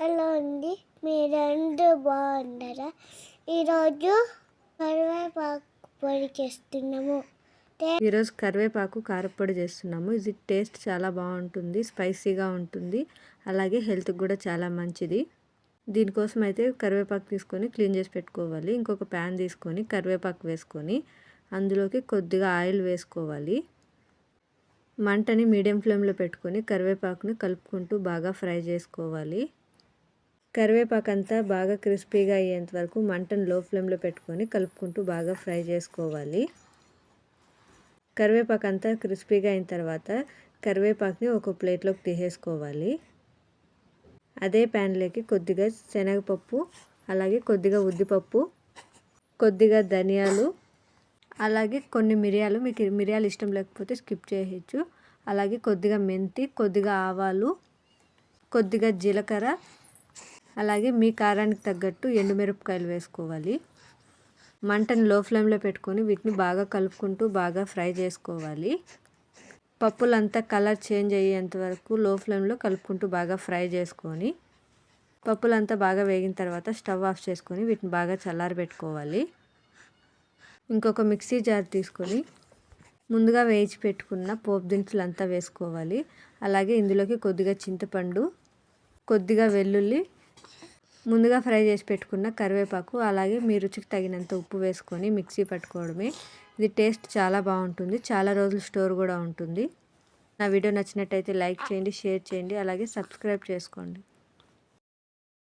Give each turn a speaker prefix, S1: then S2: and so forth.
S1: Hello అండి మీరందరూ బాగున్నారా? ఈరోజు కరివేపాకు పొడి చేస్తున్నాము.
S2: ఈరోజు కరివేపాకు కారపొడి చేస్తున్నాము. ఇది టేస్ట్ చాలా బాగుంటుంది స్పైసీగా ఉంటుంది. అలాగే హెల్త్కి కూడా చాలా మంచిది. దీనికోసం అయితే కరివేపాకు తీసుకొని క్లీన్ చేసి పెట్టుకోవాలి. ఇంకొక ప్యాన్ తీసుకొని కరివేపాకు వేసుకొని అందులోకి కొద్దిగా ఆయిల్ వేసుకోవాలి. మంటని మీడియం ఫ్లేమ్లో పెట్టుకొని కరివేపాకుని కలుపుకుంటూ బాగా ఫ్రై చేసుకోవాలి. కరివేపాకు అంతా బాగా క్రిస్పీగా అయ్యేంత వరకు మంటను లో ఫ్లేమ్లో పెట్టుకొని కలుపుకుంటూ బాగా ఫ్రై చేసుకోవాలి. కరివేపాకు అంతా క్రిస్పీగా అయిన తర్వాత కరివేపాకుని ఒక ప్లేట్లోకి తీసేసుకోవాలి. అదే ప్యాన్లోకి కొద్దిగా శనగపప్పు అలాగే కొద్దిగా ఉద్దిపప్పు కొద్దిగా ధనియాలు అలాగే కొన్ని మిరియాలు. మీకు మిరియాలు ఇష్టం లేకపోతే స్కిప్ చేయొచ్చు. అలాగే కొద్దిగా మెంతి కొద్దిగా ఆవాలు కొద్దిగా జీలకర్ర అలాగే మీ కారానికి తగ్గట్టు ఎండుమిరపకాయలు వేసుకోవాలి. మంటను లో ఫ్లేమ్లో పెట్టుకొని వీటిని బాగా కలుపుకుంటూ బాగా ఫ్రై చేసుకోవాలి. పప్పులంతా కలర్ చేంజ్ అయ్యేంత వరకు లో ఫ్లేమ్లో కలుపుకుంటూ బాగా ఫ్రై చేసుకొని పప్పులంతా బాగా వేగిన తర్వాత స్టవ్ ఆఫ్ చేసుకొని వీటిని బాగా చల్లారబెట్టుకోవాలి. ఇంకొక మిక్సీ జార్ తీసుకొని ముందుగా వేయించి పెట్టుకున్న పోపు దినుసులు అంతా వేసుకోవాలి. అలాగే ఇందులోకి కొద్దిగా చింతపండు కొద్దిగా వెల్లుల్లి ముందుగా ఫ్రై చేసి పెట్టుకున్న కరివేపాకు అలాగే మీ రుచికి తగినంత ఉప్పు వేసుకొని మిక్సీ పట్టుకోవడమే. ఇది టేస్ట్ చాలా బాగుంటుంది. చాలా రోజులు స్టోర్ కూడా ఉంటుంది. నా వీడియో నచ్చినట్టయితే లైక్ చేయండి షేర్ చేయండి అలాగే సబ్స్క్రైబ్ చేసుకోండి.